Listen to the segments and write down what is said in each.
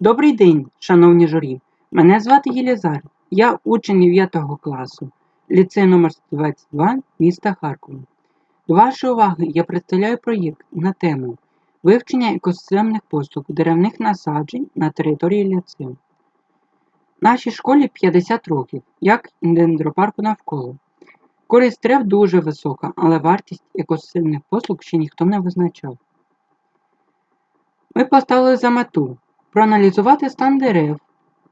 Добрий день, шановні журі. Мене звати Єлізар. Я учень 9 класу, ліцей номер 122 міста Харкова. До вашої уваги я представляю проєкт на тему вивчення екосистемних послуг деревних насаджень на території ліцею. Нашій школі 50 років, як дендропарку навколо. Користь дерев дуже висока, але вартість екосистемних послуг ще ніхто не визначав. Ми поставили за мету проаналізувати стан дерев,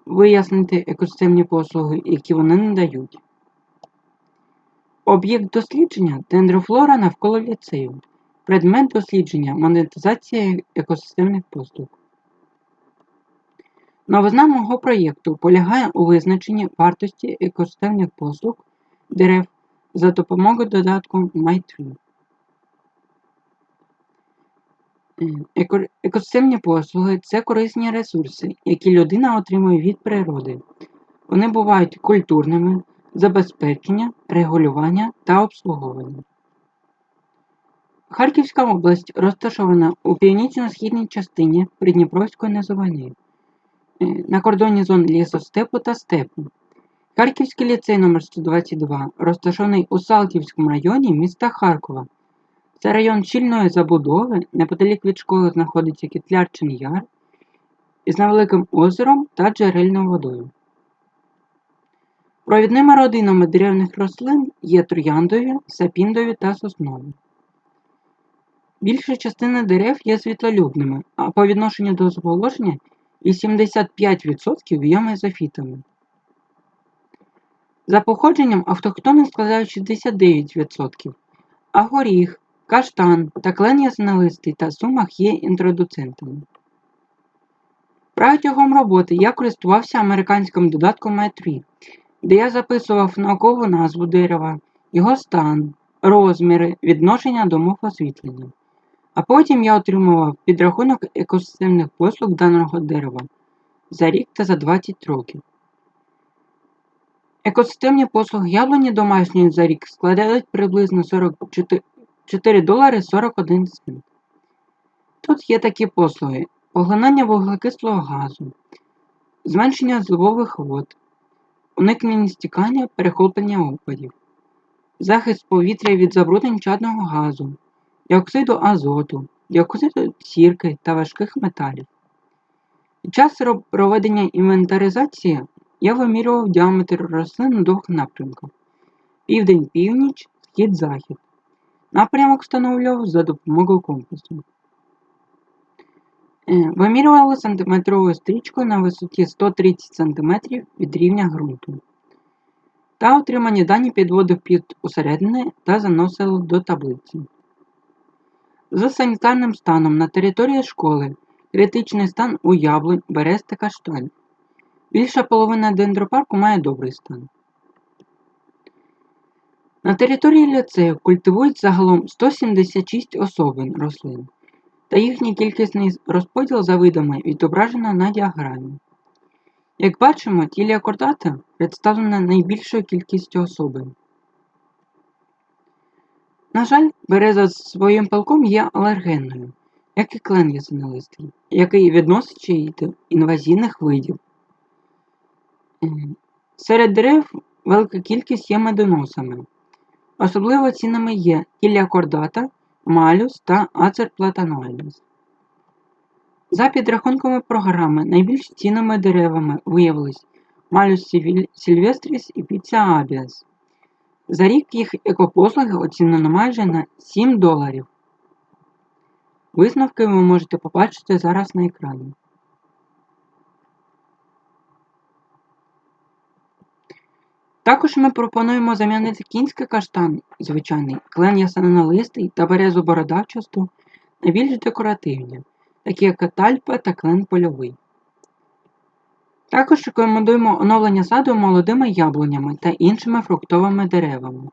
вияснити екосистемні послуги, які вони надають. Об'єкт дослідження дендрофлора навколо ліцею. Предмет дослідження монетизація екосистемних послуг. Новизна мого проєкту полягає у визначенні вартості екосистемних послуг дерев за допомогою додатку MyTree. Екосистемні послуги це корисні ресурси, які людина отримує від природи. Вони бувають культурними, забезпечення, регулювання та обслуговування. Харківська область розташована у північно-східній частині Придніпровської низовини, е, на кордоні зон лісостепу та степу. Харківський ліцей номер 122 розташований у Салтівському районі міста Харкова. Це район щільної забудови, неподалік від школи знаходиться Кітлярчин Яр із невеликим озером та джерельною водою. Провідними родинами деревних рослин є трояндові, сапіндові та соснові. Більша частина дерев є світлолюбними, а по відношенню до зволоження 85% є мезофітами. За походженням автохтони складають 69%, а горіх, каштан та клен яснолистий та сумах є інтродуцентами. Протягом роботи я користувався американським додатком MyTree, де я записував наукову назву дерева, його стан, розміри, відношення до мов освітлення. А потім я отримував підрахунок екосистемних послуг даного дерева за рік та за 20 років. Екосистемні послуги яблуні домашньої за рік складають приблизно 44 долари 41 цент. Тут є такі послуги: поглинання вуглекислого газу, зменшення зливових вод, уникнення стікання перехоплення опадів, захист повітря від забруднень чадного газу, діоксиду азоту, діоксиду сірки та важких металів. Під час проведення інвентаризації я вимірював діаметр рослин у двох напрямках: південь-північ, схід-захід. Напрямок встановлював за допомогою компасу. Е, Вимірювали сантиметровою стрічкою на висоті 130 см від рівня ґрунту. Та отримані дані підводив під усередини та заносив до таблиці. За санітарним станом на території школи критичний стан у яблунь, берез та каштанів. Більша половина дендропарку має добрий стан. На території ліцею культивують загалом 176 особин рослин, та їхній кількісний розподіл за видами відображено на діаграмі. Як бачимо, тілія кордата представлена найбільшою кількістю особин. На жаль, береза з своїм пилком є алергенною, як і клен ясенолистий, який відносить її до інвазійних видів. Ем, Серед дерев велика кількість є медоносами. Особливо цінними є кілля кордата, малюс та ацер. За підрахунками програми, найбільш цінними деревами виявились малюс сільвестріс і піця абіас. За рік їх екопослуги оцінено майже на 7 доларів. Висновки ви можете побачити зараз на екрані. Також ми пропонуємо замінити кінський каштан, звичайний, клен ясенолистий та березу бородавчасту на більш декоративні, такі як катальпа та клен польовий. Також рекомендуємо оновлення саду молодими яблунями та іншими фруктовими деревами.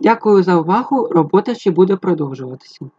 Дякую за увагу, робота ще буде продовжуватися.